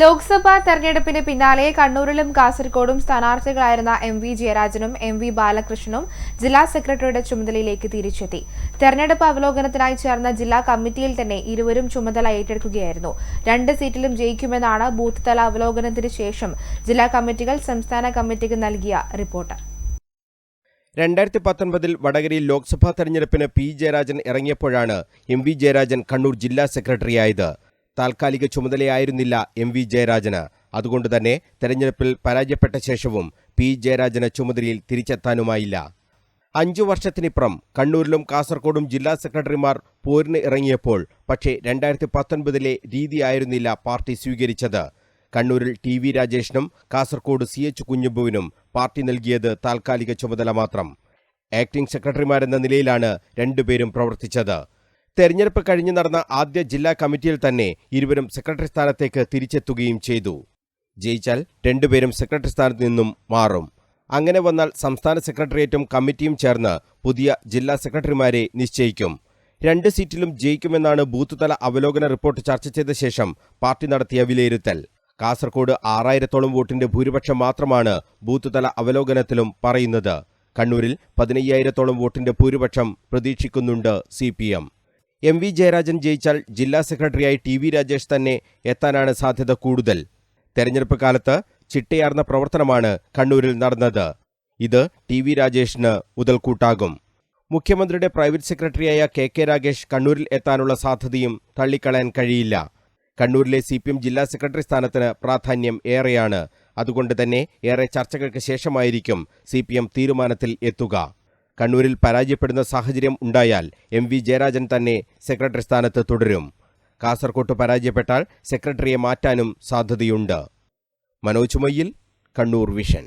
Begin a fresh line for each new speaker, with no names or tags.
ലോക്സഭാ തെരഞ്ഞെടുപ്പിന് പിന്നാലെ കണ്ണൂരിലും കാസർഗോഡും സ്ഥാനാർത്ഥികളായിരുന്ന എം വി ജയരാജനും എം വി ബാലകൃഷ്ണനും ജില്ലാ സെക്രട്ടറിയുടെ ചുമതലയിലേക്ക് തിരിച്ചെത്തി. തെരഞ്ഞെടുപ്പ് അവലോകനത്തിനായി ചേർന്ന ജില്ലാ കമ്മിറ്റിയിൽ തന്നെ ഇരുവരും ചുമതല ഏറ്റെടുക്കുകയായിരുന്നു. രണ്ട് സീറ്റിലും ജയിക്കുമെന്നാണ് ബൂത്ത് തല അവലോകനത്തിന് ശേഷം ജില്ലാ കമ്മിറ്റികൾ സംസ്ഥാന കമ്മിറ്റിക്ക് നൽകിയ റിപ്പോർട്ട്.
രണ്ടായിരത്തി പത്തൊൻപതിൽ വടകരയിൽ ലോക്സഭാ തെരഞ്ഞെടുപ്പിന് പി ജയരാജൻ ഇറങ്ങിയപ്പോഴാണ് എം വി ജയരാജൻ കണ്ണൂർ ജില്ലാ സെക്രട്ടറിയായത്. താൽക്കാലിക ചുമതലയായിരുന്നില്ല എം വി ജയരാജന്. അതുകൊണ്ട് തന്നെ തെരഞ്ഞെടുപ്പിൽ പരാജയപ്പെട്ട ശേഷവും പി ജയരാജന് ചുമതലയിൽ തിരിച്ചെത്താനുമായില്ല. അഞ്ചു വർഷത്തിനിപ്പുറം കണ്ണൂരിലും കാസർകോടും ജില്ലാ സെക്രട്ടറിമാർ പോരിന് ഇറങ്ങിയപ്പോൾ പക്ഷേ രണ്ടായിരത്തി പത്തൊൻപതിലെ രീതിയായിരുന്നില്ല പാർട്ടി സ്വീകരിച്ചത്. കണ്ണൂരിൽ ടി വി രാജേഷിനും കാസർഗോഡ് സി എച്ച് കുഞ്ഞുബുവിനും പാർട്ടി നൽകിയത് താൽക്കാലിക ചുമതല മാത്രം. ആക്ടിംഗ് സെക്രട്ടറിമാരെന്ന നിലയിലാണ് രണ്ടുപേരും പ്രവർത്തിച്ചത്. തെരഞ്ഞെടുപ്പ് കഴിഞ്ഞ് നടന്ന ആദ്യ ജില്ലാ കമ്മിറ്റിയിൽ തന്നെ ഇരുവരും സെക്രട്ടറി സ്ഥാനത്തേക്ക് തിരിച്ചെത്തുകയും ചെയ്തു. ജയിച്ചാൽ രണ്ടുപേരും സെക്രട്ടറി സ്ഥാനത്ത് നിന്നും മാറും. അങ്ങനെ വന്നാൽ സംസ്ഥാന സെക്രട്ടേറിയറ്റും കമ്മിറ്റിയും ചേർന്ന് പുതിയ ജില്ലാ സെക്രട്ടറിമാരെ നിശ്ചയിക്കും. രണ്ട് സീറ്റിലും ജയിക്കുമെന്നാണ് ബൂത്ത് തല അവലോകന റിപ്പോർട്ട് ചർച്ച ചെയ്ത ശേഷം പാർട്ടി നടത്തിയ വിലയിരുത്തൽ. കാസർഗോഡ് ആറായിരത്തോളം വോട്ടിന്റെ ഭൂരിപക്ഷം മാത്രമാണ് ബൂത്ത് തല അവലോകനത്തിലും പറയുന്നത്. കണ്ണൂരിൽ പതിനയ്യായിരത്തോളം വോട്ടിന്റെ ഭൂരിപക്ഷം പ്രതീക്ഷിക്കുന്നുണ്ട് സി എം വി ജയരാജൻ ജയിച്ചാൽ ജില്ലാ സെക്രട്ടറിയായി ടി വി രാജേഷ് തന്നെ എത്താനാണ് സാധ്യത കൂടുതൽ. തെരഞ്ഞെടുപ്പ് കാലത്ത് ചിട്ടയാർന്ന പ്രവർത്തനമാണ് കണ്ണൂരിൽ നടന്നത്. ഇത് ടി വി രാജേഷിന് മുതൽക്കൂട്ടാകും മുഖ്യമന്ത്രിയുടെ പ്രൈവറ്റ് സെക്രട്ടറിയായ കെ കെ രാഗേഷ് കണ്ണൂരിൽ എത്താനുള്ള സാധ്യതയും തള്ളിക്കളയാൻ കഴിയില്ല. കണ്ണൂരിലെ സി പി എം ജില്ലാ സെക്രട്ടറി സ്ഥാനത്തിന് പ്രാധാന്യം ഏറെയാണ്. അതുകൊണ്ട് തന്നെ ഏറെ ചർച്ചകൾക്ക് ശേഷമായിരിക്കും സി തീരുമാനത്തിൽ എത്തുക. കണ്ണൂരിൽ പരാജയപ്പെടുന്ന സാഹചര്യം ഉണ്ടായാൽ എം വി ജയരാജൻ തന്നെ സെക്രട്ടറി സ്ഥാനത്ത് തുടരും. കാസർകോട്ട് പരാജയപ്പെട്ടാൽ സെക്രട്ടറിയെ മാറ്റാനും സാധ്യതയുണ്ട്. മനോജ് മൊയ്യിൽ കണ്ണൂർ വിഷൻ.